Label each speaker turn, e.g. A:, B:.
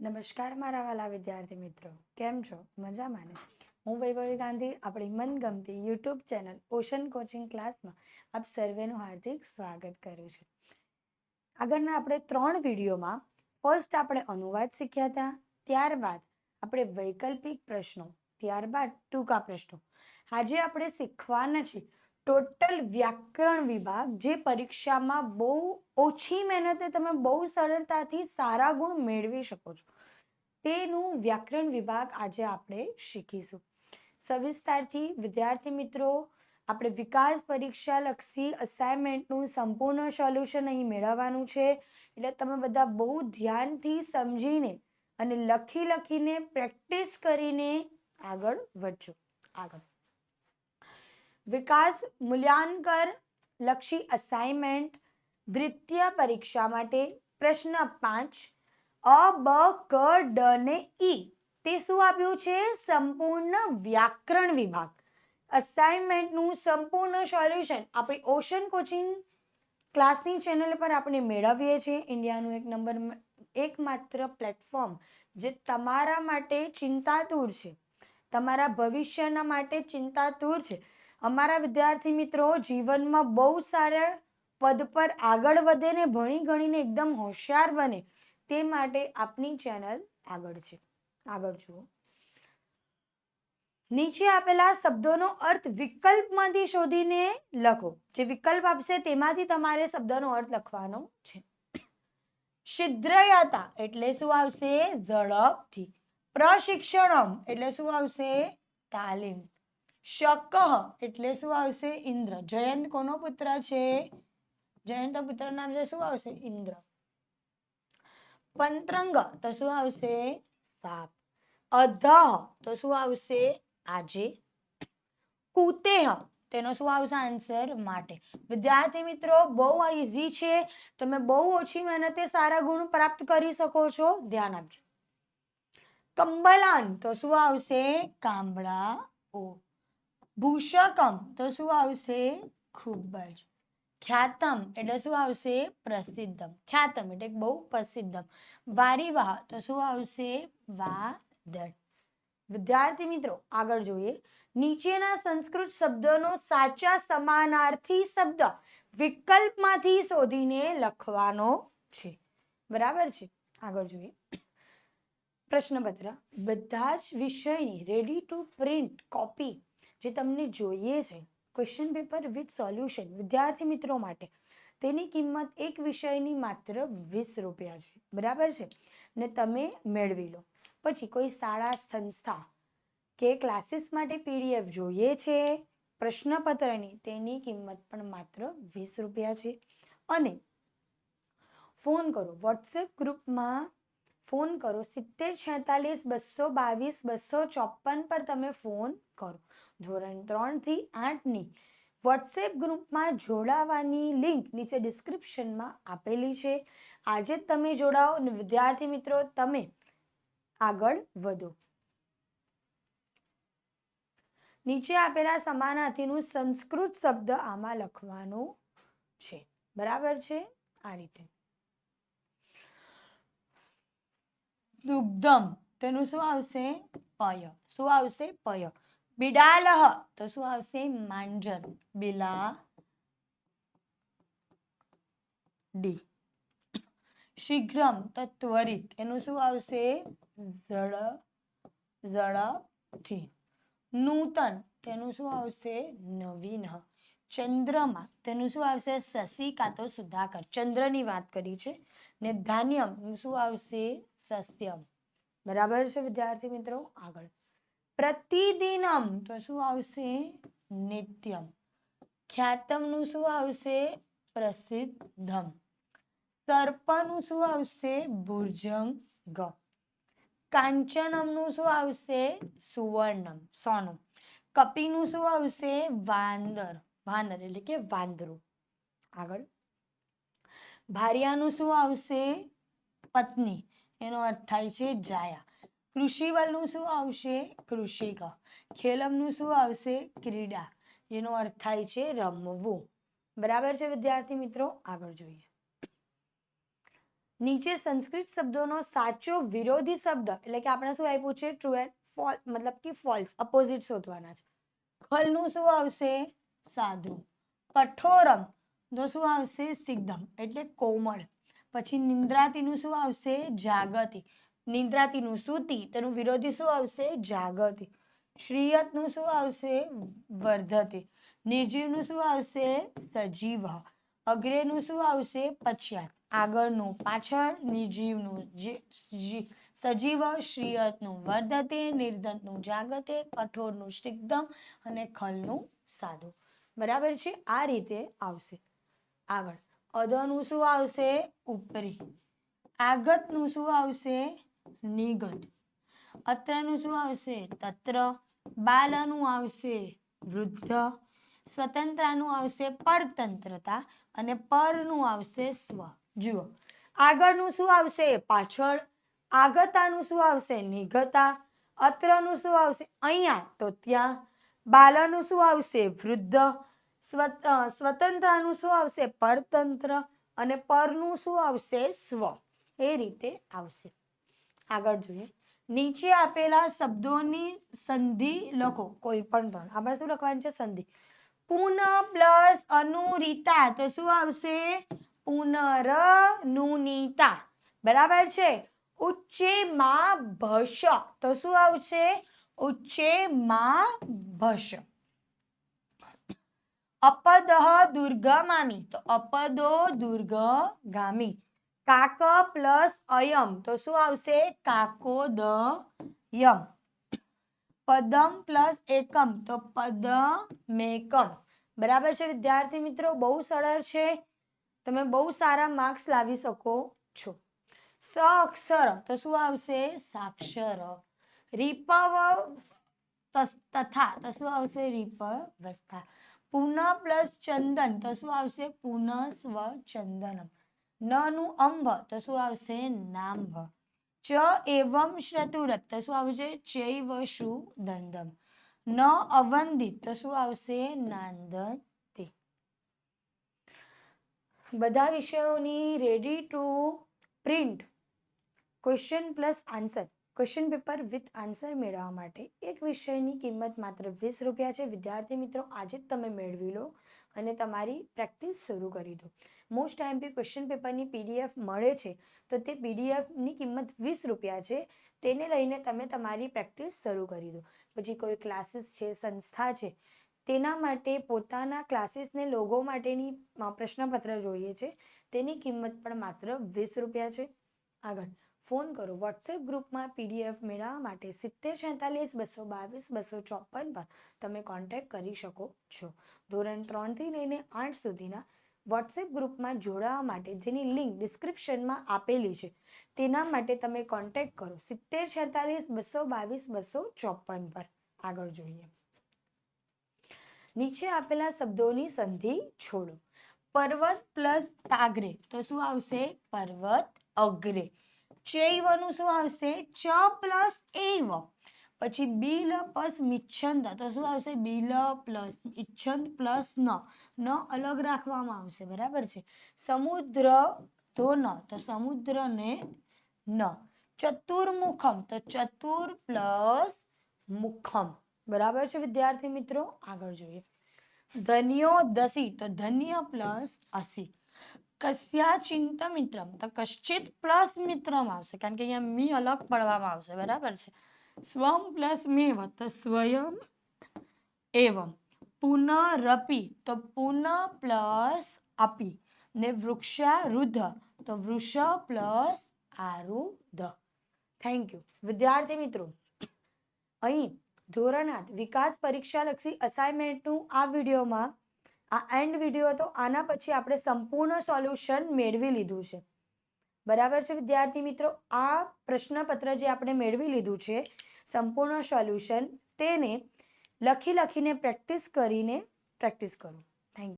A: નમસ્કાર મારા વાલા વિદ્યાર્થી મિત્રો. કેમ છો? મજામાં ને? હું વૈભવી ગાંધી, આપણી મનગમતી યુટ્યુબ ચેનલ ઓશન કોચિંગ ક્લાસમાં આપ સર્વેનું હાર્દિક સ્વાગત કરું છું. આગળના આપણે ત્રણ વિડીયોમાં ફર્સ્ટ આપણે અનુવાદ શીખ્યા હતા, ત્યારબાદ આપણે વૈકલ્પિક પ્રશ્નો, ત્યારબાદ ટૂંકા પ્રશ્નો. આજે આપણે શીખવાના છે ટોટલ વ્યાકરણ વિભાગ જે પરીક્ષામાં બહુ ઓછી મહેનતે તમે બહુ સરળતાથી સારા ગુણ મેળવી શકો છો. તેનું વ્યાકરણ વિભાગ આજે આપણે શીખીશું. સવિસ્તારથી વિદ્યાર્થી મિત્રો, આપણે વિકાસ પરીક્ષા લક્ષી અસાઇનમેન્ટનું સંપૂર્ણ સોલ્યુશન અહીં મેળવવાનું છે. એટલે તમે બધા બહુ ધ્યાનથી સમજીને અને લખી લખીને પ્રેક્ટિસ કરીને આગળ વધજો. આગળ. વિકાસ મૂલ્યાંકન લક્ષી અસાઇનમેન્ટ દ્વિતીય પરીક્ષા માટે પ્રશ્ન પાંચ, અ, બ, ક, ડ ને ઈ તે શું આપ્યું છે? સંપૂર્ણ વ્યાકરણ વિભાગ. અસાઇનમેન્ટનું સંપૂર્ણ સોલ્યુશન આપણી ઓશન કોચિંગ ક્લાસની ચેનલ પર આપણે મેળવીએ છીએ. ઇન્ડિયાનું એક નંબર એકમાત્ર પ્લેટફોર્મ જે તમારા માટે ચિંતાતુર છે. તમારા ભવિષ્યના માટે ચિંતાતુર છે. અમારા વિદ્યાર્થી મિત્રો, જીવનમાં બહુ સારા પદ પર આગળ વધે ને ભણી ગણીને એકદમ હોશિયાર બને, તે માટે આપની ચેનલ આગળ છે. આગળ જુઓ. નીચે આપેલા શબ્દોનો અર્થ વિકલ્પમાંથી શોધીને લખો. જે વિકલ્પ આપશે તેમાંથી તમારે શબ્દનો અર્થ લખવાનો છે. શિદ્રયતા એટલે શું આવશે? ઝડપથી. પ્રશિક્ષણમ એટલે શું આવશે? તાલીમ. શકહ એટલે શું આવશે? ઇન્દ્ર. જયંત કોનો પુત્ર છે? જયંત પુત્ર નામ છે શું આવશે? ઇન્દ્ર. પંત્રંગ. તો શું આવશે? સાપ. અધ. તો શું આવશે? આજે. કુતેહ. તેનો શું આવશે? આન્સર માટે. વિદ્યાર્થી મિત્રો, બહુ ઇઝી છે. તમે બહુ ઓછી મહેનતે સારા ગુણ પ્રાપ્ત કરી શકો છો. ધ્યાન આપજો. કંબલાન. તો શું આવશે? કાંબળા ઓ. ભૂષકમ, તો શું આવશે? ખૂબ જ. ખ્યાતમ, એટલે શું આવશે? પ્રસિદ્ધમ. ખ્યાતમ, એટલે બહુ પ્રસિદ્ધમ. વારીવાહ, તો શું આવશે? વાદળ. વિદ્યાર્થી મિત્રો, આગળ જોઈએ. નીચેના સંસ્કૃત શબ્દોનો સાચા સમાનાર્થી શબ્દ વિકલ્પમાંથી શોધીને લખવાનો છે. બરાબર છે? આગળ જોઈએ. પ્રશ્નપત્ર. બધા જ વિષયની રેડી ટુ પ્રિન્ટ કોપી જે તમને જોઈએ છે ક્વેશ્ચન પેપર વિથ સોલ્યુશન વિદ્યાર્થી મિત્રો માટે, તેની કિંમત એક વિષયની માત્ર વીસ રૂપિયા છે. બરાબર છે? ને તમે મેળવી લો. પછી કોઈ શાળા, સંસ્થા કે ક્લાસીસ માટે પીડીએફ જોઈએ છે, પ્રશ્નપત્રની તેની કિંમત પણ માત્ર વીસ રૂપિયા છે. અને ફોન કરો વોટ્સએપ ગ્રુપમાં ફોન કરો. સિત્તેર છેતાલીસ, બસો બાવીસ, બસો ચોપન પર તમે ફોન કરો. ધોરણ ત્રણથી આઠની વોટ્સએપ ગ્રુપમાં જોડાવાની લિંક નીચે ડિસ્ક્રિપ્શનમાં આપેલી છે. આજે જ તમે જોડાઓ અને વિદ્યાર્થી મિત્રો, તમે આગળ વધો. નીચે આપેલા સમાનાર્થીનું સંસ્કૃત શબ્દ આમાં લખવાનો છે. બરાબર છે? આ રીતે. દુગ્ધમ. તેનું શું આવશે? પય. શું આવશે? પય. બિડાલહ. તો શું આવશે? માંજર બિલા ડી શીઘ્રમ તો ત્વરિત એનું શું આવશે? ઝડ ઝડપથી નૂતન. તેનું શું આવશે? નવીન. ચંદ્રમાં. તેનું શું આવશે? શશિ કાં તો સુધાકર. ચંદ્રની વાત કરી છે. ને ધાન્યમ. શું આવશે? સસ્યમ. બરાબર છે, વિદ્યાર્થી મિત્રો? આગળ. પ્રતિદિનમ તો શું આવશે? નિત્યમ. ખ્યાતમનું શું આવશે? પ્રસિદ્ધમ. સર્પનું શું આવશે? ભુર્જંગ. કાંચનમનું શું આવશે? સુવર્ણમ. સોનું. કપીનું શું આવશે? વાંદર. વાનર એટલે કે વાંદરું. આગળ. ભારિયાનું શું આવશે? પત્ની. એનો અર્થ થાય છે જાયા. કૃષિવલનું શું આવશે? કૃષિક. ખેલમનું શું આવશે? ક્રીડા. જેનો અર્થ થાય છે રમવું. બરાબર છે વિદ્યાર્થી મિત્રો? આગળ જોઈએ. નીચે સંસ્કૃત શબ્દોનો સાચો વિરોધી શબ્દ, એટલે કે આપણે શું આપ્યું છે? ટ્રુ એન્ડ ફોલ મતલબ કે ફોલ્સ અપોઝિટ શોધવાના છે. ખલનું શું આવશે? સાધુ કઠોરમ. તો શું આવશે? સિગ્ધમ એટલે કોમળ. પછી નિંદ્રાતીનું શું આવશે? જાગતિ. નિંદ્રાતીનું સુતી, તેનું વિરોધી શું આવશે? જાગતિ. શ્રીયતનું શું આવશે? વર્ધતે. નિર્જીવનું શું આવશે? સજીવ. અગ્રેનું શું આવશે? પશ્ચાત આગળનું પાછળ નિર્જીવનું સજીવ, શ્રીયતનું વર્ધતે, નિર્ધનનું જાગતે, કઠોરનું સ્નિગ્ધમ અને ખલનું સાધુ. બરાબર છે? આ રીતે આવશે. આગળ. અધનું શું આવશે? ઉપરી. આગતનું શું આવશે? નિગત. અત્રનું શું આવશે? તત્ર. બાલનું આવશે વૃદ્ધ. સ્વતંત્રનું આવશે પરતંત્રતા અને પરનું આવશે સ્વ. જુઓ. આગળનું શું આવશે? પાછળ. આગતાનું શું આવશે? નિગતા. અત્રનું શું આવશે? અહીંયા તો ત્યાં. બાલનું શું આવશે? વૃદ્ધ. સ્વતંત્રનું શું આવશે? પરતંત્ર અને પરનું શું આવશે? સ્વ. એ રીતે આવશે. આગળ જોઈએ. નીચે આપેલા શબ્દોની સંધિ લખો. કોઈ પણ ત્રણ આપણે શું લખવાનું છે? સંધિ. પુન પ્લસ અનુરીતા. તો શું આવશે? પુનરનુનીતા. બરાબર છે? ઉચ્ચે માં ભશ તો શું આવશે? ઉચ્ચે માં ભશ અપદ દુર્ગમામી. તો અપદો દુર્ગગામી. કાક પ્લસ અયમ. તો શું આવશે? કાકો દ યમ પદમ પ્લસ એકમ. તો પદ મેકમ બરાબર છે, વિદ્યાર્થી મિત્રો? બહુ સરળ છે. તમે બહુ સારા માર્ક્સ લાવી શકો છો. સ અક્ષર. તો શું આવશે? સાક્ષર. રીપવ તથા. તો શું આવશે? રીપ વસ્થા પુન પ્લસ ચંદન, તો શું આવશે? પુન સ્વ ચંદનમ. ન નું અંભ તો શું આવશે? નાંભ. ચ એવમ શ્રતુરત, તો શું આવશે? ચૈવ શુ દંડમ. ન અવંદિત, તો શું આવશે? નાંદતી. બધા વિષયોની ready to print question plus answer question paper with answer મેળવવા માટે એક વિષયની કિંમત માત્ર વીસ રૂપિયા છે. વિદ્યાર્થી મિત્રો, આજે જ તમે મેળવી લો અને તમારી પ્રેક્ટિસ શરૂ કરી દો. મોસ્ટ ટાઈમ બી ક્વેશ્ચન પેપરની પીડીએફ મળે છે, તો તે પીડીએફની કિંમત વીસ રૂપિયા છે. તેને લઈને તમે તમારી પ્રેક્ટિસ શરૂ કરી દો. પછી કોઈ ક્લાસીસ છે, સંસ્થા છે, તેના માટે પોતાના ક્લાસીસને લોગો માટેની પ્રશ્નપત્ર જોઈએ છે. તેની કિંમત પણ માત્ર વીસ રૂપિયા છે. આગળ. ફોન કરો. વોટ્સએપ ગ્રુપમાં પીડીએફ મેળવવા માટે સિત્તેર છેતાલીસ, બસો બાવીસ, બસો ચોપન પર તમે કોન્ટેક્ટ કરી શકો છો. ધોરણ ત્રણથી લઈને આઠ સુધીના વોટ્સએપ ગ્રુપમાં જોડાવા માટે જેની લિંક ડિસ્ક્રિપ્શનમાં આપેલી છે, તેના માટે તમે કોન્ટેક્ટ કરો. સિત્તેર છેતાલીસ, બસો બાવીસ, બસો ચોપન પર. આગળ જોઈએ. નીચે આપેલા શબ્દોની સંધિ છોડો. પર્વત પ્લસ તાગ્રે. તો શું આવશે? પર્વત અગ્રે. ચૈવનું શું આવશે? ચ પ્લસ એવ. પછી બિલ પ્લસ મિચ્છંદ. તો શું આવશે? બિલ પ્લસ ઇચ્છંદ પ્લસ ન. ન અલગ રાખવામાં આવશે. બરાબર છે? સમુદ્ર તો ન. તો સમુદ્ર ને ન. ચતુર્મુખમ. તો ચતુર પ્લસ મુખમ. બરાબર છે વિદ્યાર્થી મિત્રો? આગળ જોઈએ. ધન્યો દસી. તો ધન્ય પ્લસ અસી. કસ્યા ચિંત મિત્રમ? તો કશ્ચિત પ્લસ મિત્રમ આવશે, કારણ કે અહીંયા મી અલગ પડવામાં આવશે, બરાબર છે? સ્વમ પ્લસ મેવ, તો સ્વયં એવમ. પુનરપી, તો પુન પ્લસ અપી. ને વૃક્ષારુધ તો વૃષ પ્લસ આરુધ થેન્ક યુ વિદ્યાર્થી મિત્રો, અહીં ધોરણ આઠ વિકાસ પરીક્ષાલક્ષી અસાઇનમેન્ટનું આ વિડીયોમાં આ એન્ડ વીડિયો હતો, આના પછી આપણે સંપૂર્ણ સોલ્યુશન મેળવી લીધું છે. બરાબર છે વિદ્યાર્થી મિત્રો? આ પ્રશ્નપત્ર જે આપણે મેળવી લીધું છે, સંપૂર્ણ સોલ્યુશન તેને લખી લખીને પ્રેક્ટિસ કરીને પ્રેક્ટિસ કરો. Thank you